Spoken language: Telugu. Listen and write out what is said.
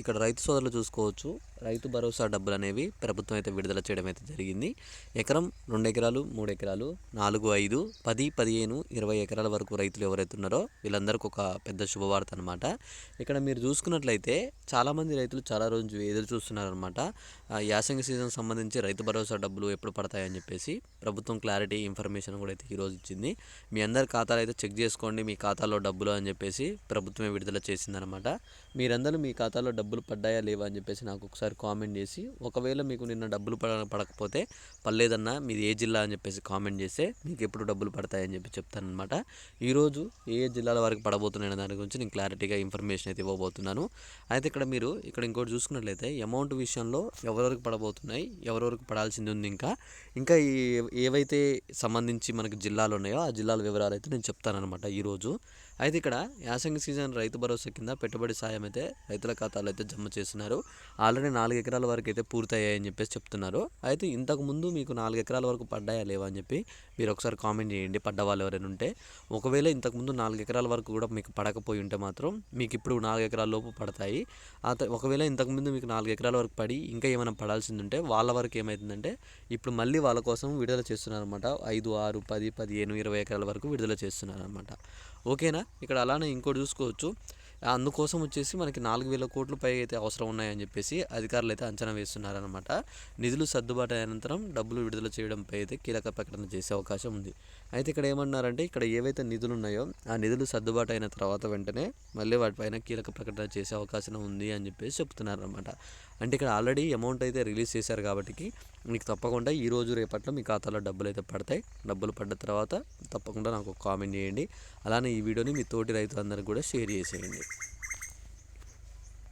ఇక్కడ రైతు సోదరులు చూసుకోవచ్చు. రైతు భరోసా డబ్బులు అనేవి ప్రభుత్వం అయితే విడుదల చేయడం అయితే జరిగింది. ఎకరం రెండు ఎకరాలు మూడు ఎకరాలు నాలుగు ఐదు పది పదిహేను ఇరవై ఎకరాల వరకు రైతులు ఎవరైతే ఉన్నారో వీళ్ళందరికీ ఒక పెద్ద శుభవార్త అనమాట ఇక్కడ మీరు చూసుకున్నట్లయితే చాలామంది రైతులు చాలా రోజు ఎదురు చూస్తున్నారనమాట యాసంగి సీజన్ సంబంధించి రైతు భరోసా డబ్బులు ఎప్పుడు పడతాయని చెప్పేసి ప్రభుత్వం క్లారిటీ ఇన్ఫర్మేషన్ కూడా అయితే ఈరోజు ఇచ్చింది. మీ అందరి ఖాతాలు అయితే చెక్ చేసుకోండి మీ ఖాతాలో డబ్బులు అని చెప్పేసి ప్రభుత్వమే విడుదల చేసిందనమాట మీరందరూ మీ ఖాతాలో డబ్బులు డబ్బులు పడ్డాయా లేవా అని చెప్పేసి నాకు ఒకసారి కామెంట్ చేసి ఒకవేళ మీకు నిన్న డబ్బులు పడ పడకపోతే పర్లేదన్నా మీది ఏ జిల్లా అని చెప్పేసి కామెంట్ చేస్తే మీకు ఎప్పుడు డబ్బులు పడతాయని చెప్పి చెప్తానమాట ఈరోజు ఏ జిల్లాల వరకు పడబోతున్నాయనే దాని గురించి నేను క్లారిటీగా ఇన్ఫర్మేషన్ అయితే ఇవ్వబోతున్నాను. అయితే ఇక్కడ మీరు ఇక్కడ ఇంకోటి చూసుకున్నట్లయితే అమౌంట్ విషయంలో ఎవరెవరికి పడబోతున్నాయి ఎవరెవరికి పడాల్సింది ఉంది ఇంకా. ఇంకా ఈ ఏవైతే సంబంధించి మనకు జిల్లాలు ఉన్నాయో ఆ జిల్లాల వివరాలు అయితే నేను చెప్తానమాట ఈరోజు. అయితే ఇక్కడ యాసంగి సీజన్ రైతు భరోసా కింద పెట్టుబడి సాయం అయితే రైతుల ఖాతాలో అయితే జమ చేస్తున్నారు. ఆల్రెడీ నాలుగు ఎకరాల వరకు అయితే పూర్తయ్యాయని చెప్పేసి చెప్తున్నారు. అయితే ఇంతకు ముందు మీకు నాలుగు ఎకరాల వరకు పడ్డాయా లేవా అని చెప్పి మీరు ఒకసారి కామెంట్ చేయండి. పడ్డ వాళ్ళు ఎవరైనా ఉంటే. ఒకవేళ ఇంతకుముందు నాలుగు ఎకరాల వరకు కూడా మీకు పడకపోయి ఉంటే మాత్రం మీకు ఇప్పుడు నాలుగు ఎకరాల లోపు పడతాయి. ఆ ఒకవేళ ఇంతకుముందు మీకు నాలుగు ఎకరాల వరకు పడి ఇంకా ఏమైనా పడాల్సింది ఉంటే వాళ్ళ వరకు ఏమవుతుందంటే ఇప్పుడు మళ్ళీ వాళ్ళ కోసం విడుదల చేస్తున్నారనమాట ఐదు ఆరు పది పదిహేను ఇరవై ఎకరాల వరకు విడుదల చేస్తున్నారు అనమాట ఓకేనా? ఇక్కడ అలానే ఇంకోటి చూసుకోవచ్చు. అందుకోసం వచ్చేసి మనకి నాలుగు వేల కోట్ల పై అయితే అవసరం ఉన్నాయని చెప్పేసి అధికారులు అయితే అంచనా వేస్తున్నారనమాట నిధులు సర్దుబాటు అనంతరం డబ్బులు విడుదల చేయడంపై అయితే కీలక ప్రకటన చేసే అవకాశం ఉంది. అయితే ఇక్కడ ఏమన్నారంటే ఇక్కడ ఏవైతే నిధులు ఉన్నాయో ఆ నిధులు సర్దుబాటు అయిన తర్వాత వెంటనే మళ్ళీ వాటిపైన కీలక ప్రకటన చేసే అవకాశం ఉంది అని చెప్పేసి చెప్తున్నారనమాట అంటే ఇక్కడ ఆల్రెడీ అమౌంట్ అయితే రిలీజ్ చేశారు కాబట్టి మీకు తప్పకుండా ఈ రోజు రేపట్లో మీ ఖాతాలో డబ్బులు అయితే పడతాయి. డబ్బులు పడ్డ తర్వాత తప్పకుండా నాకు కామెంట్ చేయండి. అలానే ఈ వీడియోని మీ తోటి రైతులందరికీ కూడా షేర్ చేసేయండి.